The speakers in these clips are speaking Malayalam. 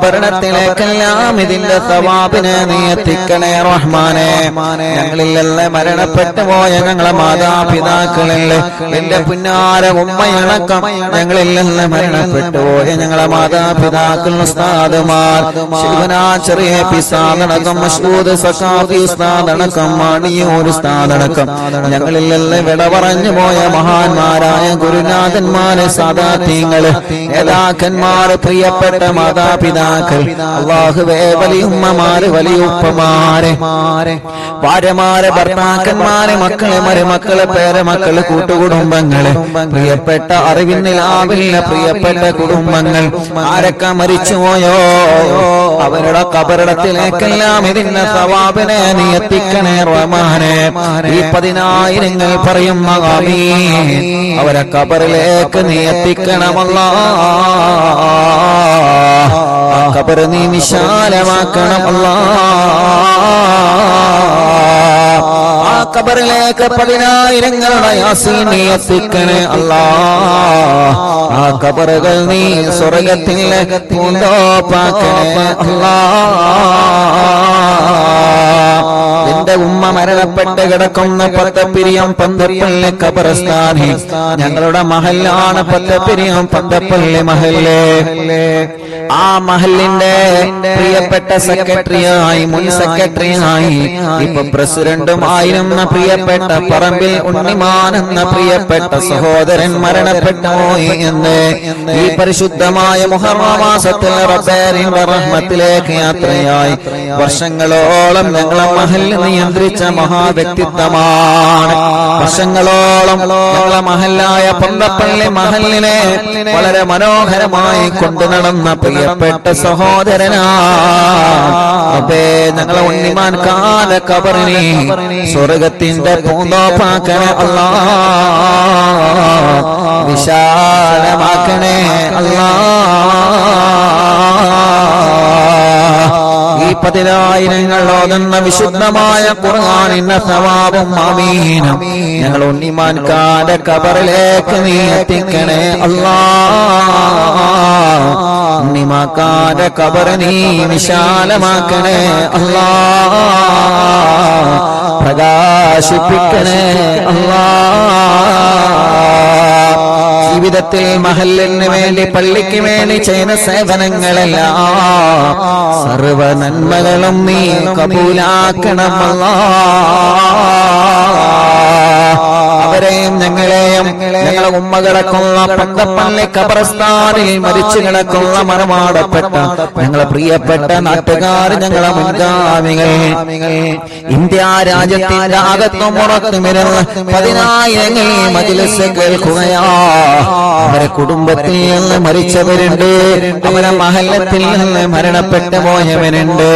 കബറിടത്തിലേക്കെല്ലാം ഇതിന്റെ സവാബിനെ നീ എത്തിക്കണേ റഹ്മാനെ. ഞങ്ങളിലല്ലേ മരണപ്പെട്ടു പോയ ഞങ്ങളെ മാതാപിതാക്കളിൽ എന്റെ പുന്നാര ഉമ്മയണക്കം ഞങ്ങളിലല്ലേ മരണപ്പെട്ടു പോയ ഞങ്ങളെ മാതാപിതാക്കൾ ഉസ്താദുമാർ. ചെറിയ പിസാദടക്കം മഷൂദ് സഖാഫി ഉസ്താദടക്കം മണിയൂർ ഉസ്താദടക്കം. ഞങ്ങളില്ലല്ലേ വിട പറഞ്ഞു പോയ മഹാന്മാരായ ഗുരുനാഥന്മാരെ സാദാത്യങ്ങൾ നേതാക്കന്മാര് പ്രിയപ്പെട്ട മാതാപിതാക്കൾ അള്ളാഹുവേ വലിയുമ്മമാര് വലിയുപ്പമാരെ ഭാര്യമാരെ ഭർത്താക്കന്മാരെ മക്കളെ മരുമക്കളെ പേരമക്കൾ കൂട്ടുകുടുംബങ്ങൾ പ്രിയപ്പെട്ട അറിവിന്നിലാവില്ല പ്രിയപ്പെട്ട കുടുംബങ്ങൾ. ആരൊക്കെ മരിച്ചുപോയോ? അവരുടെ കബറിടത്തിലേക്കെല്ലാം ഇതിന്റെ സവാബിനെ നീ എത്തിക്കണേ റഹ്മാനെ. ഈ പതിനായിരങ്ങൾ പറയുന്ന അവരെ കബറിലേക്ക് നീ എത്തിക്കണമല്ല കബർ നീ വിശാലമാക്കണമല്ല ആ കബറിലേക്ക് പതിനായിരങ്ങളുടെ യാസീൻ നീ എത്തിക്കണേ അല്ലാ. ആ കബറുകൾ നീ പൂന്തോപ്പാക്കണേ അല്ലാ. എന്റെ ഉമ്മ മരണപ്പെട്ട് കിടക്കുന്ന പത്തപ്പിരിയം പന്തപ്പള്ളി കബറസ്ഥാനി ഞങ്ങളുടെ മഹല്ലാണ് പത്തപ്പിരിയം പന്തപ്പള്ളി മഹല്ലേ. ആ മഹലിന്റെ പ്രിയപ്പെട്ട സെക്രട്ടറിയായി മുൻ സെക്രട്ടറിയായി ഇപ്പൊ പ്രസിഡന്റുമായിരുന്ന പ്രിയപ്പെട്ട പറമ്പിൽ ഉണ്ണിമാൻ എന്ന പ്രിയപ്പെട്ട സഹോദരൻ മരണപ്പെട്ടോ എന്ന് ഈ പരിശുദ്ധമായ മുഹർമാസത്തിൽ റഹ്മത്തിലേക്ക് യാത്രയായി. വർഷങ്ങളോളം ഞങ്ങളെ മഹൽ നിയന്ത്രിച്ച മഹാവ്യക്തിത്വമാണ്. വർഷങ്ങളോളം ഞങ്ങളെ മഹലായ പന്തപ്പള്ളി മഹലിനെ വളരെ മനോഹരമായി കൊണ്ടു നടന്ന പ്രിയപ്പെട്ട സഹോദരനാ. അപ്പേ ഞങ്ങളെ ഉണ്ണിമാൻ കാല കബറിനെ സ്വർഗത്തിന്റെ പൂന്തോപ്പാക്കണേ അല്ലാ. വിശാലമാക്കണേ അല്ലാ. പതിനായിരങ്ങൾ ഓതുന്ന വിശുദ്ധമായ ഖുർആനിന്റെ സവാബും അമീനം ഞങ്ങൾ ഉണ്ണിമാൻ കാല കബറിലേക്ക് നീ എത്തിക്കണേ അല്ലാ. ഉണ്ണിമാക്കാല കബർ നീ വിശാലമാക്കണേ അല്ലാ. പ്രകാശിപ്പിക്കണേ അല്ലാ. ജീവിതത്തിൽ മഹലിന് വേണ്ടി പള്ളിക്ക് വേണ്ടി ചെയ്ത സേവനങ്ങളെല്ലാം സർവ നന്മകളും നീ കബൂലാക്കണമല്ല. ഞങ്ങളെ ഉമ്മ കിടക്കുന്ന പന്തപ്പള്ളി കബറസ്ഥാനിൽ മരിച്ചു കിടക്കുന്ന മറമാടപ്പെട്ട ഞങ്ങളെ പ്രിയപ്പെട്ട നാട്ടുകാർ ഞങ്ങളെ മുൻഗാമികൾ. ഇന്ത്യ രാജ്യത്തിന്റെ അകത്തും പുറത്തും ഇരുന്ന് പതിനായിരങ്ങൾ മജിലസ് കേൾക്കുകയാ. അവരെ കുടുംബത്തിൽ നിന്ന് മരിച്ചവരുണ്ട്. അവരെ മഹല്ലത്തിൽ നിന്ന് മരണപ്പെട്ടു പോയവരുണ്ട്.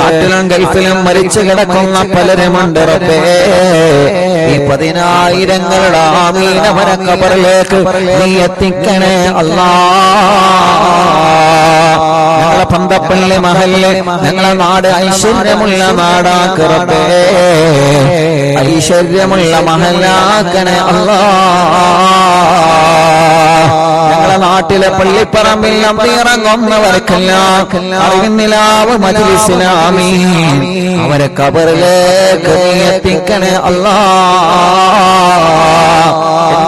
നാട്ടിലും ഗൾഫിലും മരിച്ചു കിടക്കുന്ന പലരുമുണ്ട് റബ്ബേ. ഈ പതിനായിരങ്ങളുടെ ആമീനവര കബറിലേക്ക് നീ എത്തിക്കണേ അല്ലാ. ഞങ്ങളെ പന്തപ്പള്ളി മഹലിലെ ഞങ്ങളെ നാട് ഐശ്വര്യമുള്ള നാടാക്കറേ ഐശ്വര്യമുള്ള മഹലാക്കണേ അല്ലാ. ഞങ്ങളെ നാട്ടിലെ പള്ളിപ്പറമ്പിൽ ഇറങ്ങുന്നവർക്കെല്ലാം മജിലിസിലാമീ അവരെ കബറിലേക്ക് എത്തിക്കണേ അല്ലാ.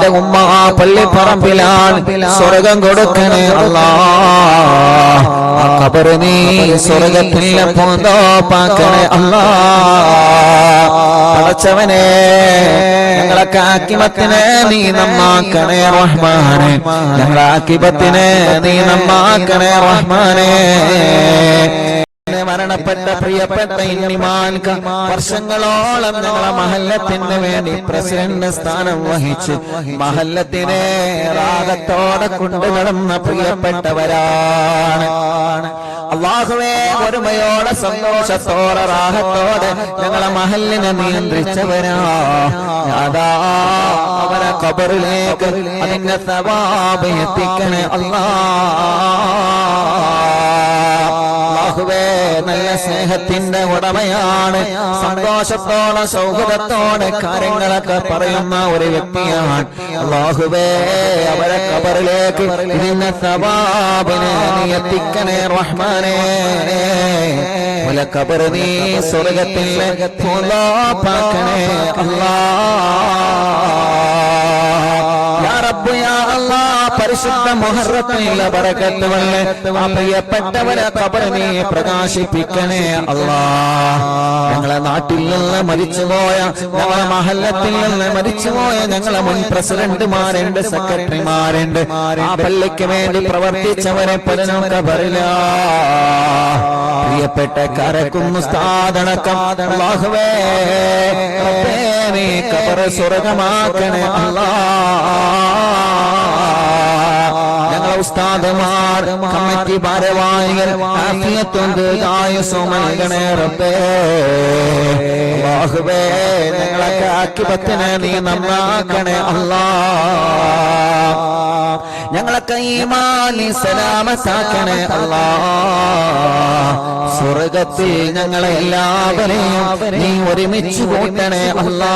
എന്റെ ഉമ്മ ആ സ്വർഗം കൊടുക്കണേ അല്ലാ. കബറ് നീ സ്വർഗത്തിലെ പോന്തോപ്പാക്കണേ അല്ലാ. പടച്ചവനെ ഞങ്ങളൊക്കെ ആക്കിമത്തിനെ നീ നമ്മാക്കണേ റഹ്മാനെ. ഞങ്ങളെ ആക്കിപത്തിനെ നീ നമ്മാക്കണേ റഹ്മാനെ. മരണപ്പെട്ട പ്രിയപ്പെട്ട ഇന്നിമാൻക വർഷങ്ങളോളം ഞങ്ങളെ മഹല്ലത്തിന് വേണ്ടി പ്രസിഡന്റ് സ്ഥാനം വഹിച്ച് മഹല്ലത്തിനെ രാഗത്തോടെ കൊണ്ടുനടന്ന പ്രിയപ്പെട്ടവരാണ്. അള്ളാഹുവേ ഒരുമയോടെ സന്തോഷത്തോടെ റാഹത്തോടെ ഞങ്ങളെ മഹലിനെ നിയന്ത്രിച്ചവരാ. അതാ അവരെ കബറിലേക്ക് അതിന്റെ സവാബ് എത്തിക്കണേ അല്ലാ അള്ളാഹുവേ നല്ല സ്നേഹത്തിന്റെ ഉടമയാണ്. സന്തോഷത്തോടെ സൗഹൃദത്തോടെ കാര്യങ്ങളൊക്കെ പറയുന്ന ഒരു വ്യക്തിയാണ് അള്ളാഹുവേ. അവരെ കബറിലേക്ക് ഇതിന്റെ സവാബിനെ നീ എത്തിക്കണേ റഹ്മാനെ. കബർ നീ സ്വർഗത്തിൽ പാക്കണേ. അല്ലാ പരിശുദ്ധ കബറിനെ പ്രകാശിപ്പിക്കണേ ഞങ്ങളെ നാട്ടിൽ നിന്ന് മരിച്ചുപോയ ഞങ്ങളെ മഹല്ലത്തിൽ നിന്ന് മരിച്ചുപോയ ഞങ്ങളെ മുൻ പ്രസിഡന്റുമാരുണ്ട് സെക്രട്ടറിമാരുണ്ട്. ആ പള്ളിക്ക് വേണ്ടി പ്രവർത്തിച്ചവരെ പലനും കബറില്ല പ്രിയപ്പെട്ട കരക്കുന്നു സ്ഥാതണക്കം കബറ് സ്വർഗമാക്കണേ അല്ലാ. ഞങ്ങളെ ഉസ്താദുമാർ കമ്മിറ്റി ഭാരവാഹികൾ ആഫിയത്തും ദീർഘായുസ്സും നൽകണേ റബ്ബേ. അല്ലാഹുവേ ഞങ്ങളൊക്കെ ആക്കിപത്തിനെ നീ നന്നാക്കണേ അല്ലാ. ഞങ്ങളൊക്കെ ഈമാനി സലാമത്താക്കണേ അല്ലാ. സ്വർഗത്തിൽ ഞങ്ങളെ എല്ലാവരെയും നീ ഒരുമിച്ച് കൂട്ടണേ അല്ലാ.